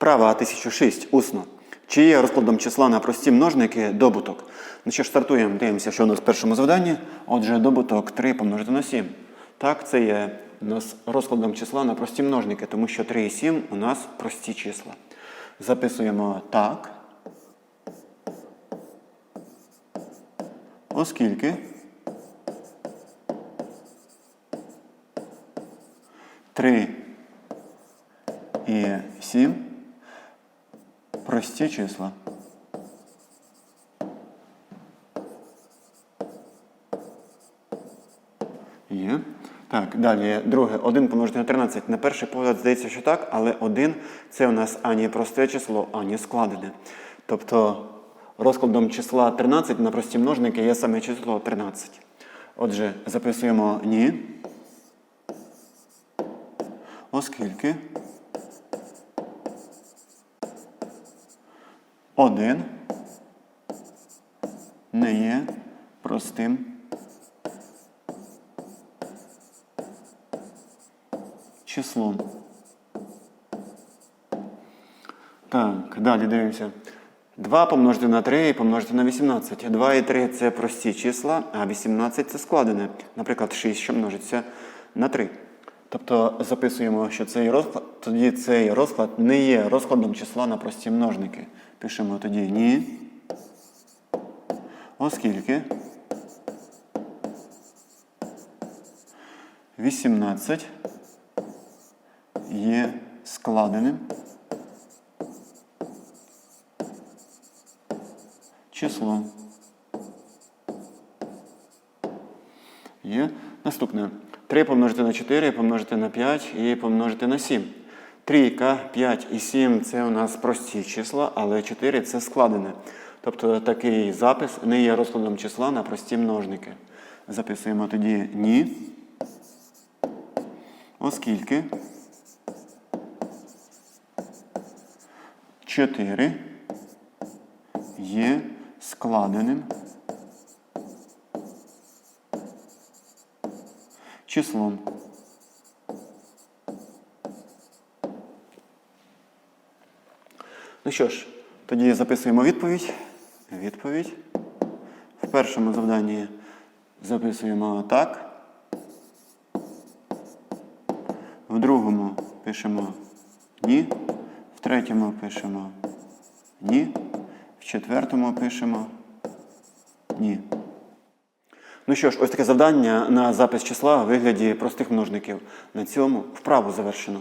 Вправа 1006 усно. Чи є розкладом числа на прості множники добуток? Ну що ж, стартуємо, дивимося, що у нас в першому завданні. Отже, добуток 3 помножити на 7. Так, це є у нас розкладом числа на прості множники, тому що 3 і 7 у нас прості числа. Записуємо так. Оскільки три і сім прості числа. Є. Так, далі друге. 1 помножити на 13. На перший погляд здається, що так, але 1 це у нас ані просте число, ані складене. Тобто розкладом числа 13 на прості множники є саме число 13. Отже, записуємо ні. Оскільки 1 не є простим числом. Так, далі дивимося. 2 помножити на 3 і помножити на 18. 2 і 3 це прості числа, а 18 це складене. Наприклад, 6, що множиться на 3. Тобто записуємо, що цей розклад, тоді цей розклад не є розкладом числа на прості множники. Пишемо тоді ні. Оскільки 18 є складеним числом. Є. Наступне. 3 помножити на 4, помножити на 5 і помножити на 7. Трійка, 5 і 7 це у нас прості числа, але 4 це складене. Тобто такий запис не є розкладом числа на прості множники. Записуємо тоді ні. Оскільки 4 є складеним числом. Ну що ж, тоді записуємо відповідь. Відповідь. В першому завданні записуємо так. В другому пишемо ні. В третьому пишемо ні. В четвертому пишемо ні. Ну що ж, ось таке завдання на запис числа у вигляді простих множників. На цьому вправу завершено.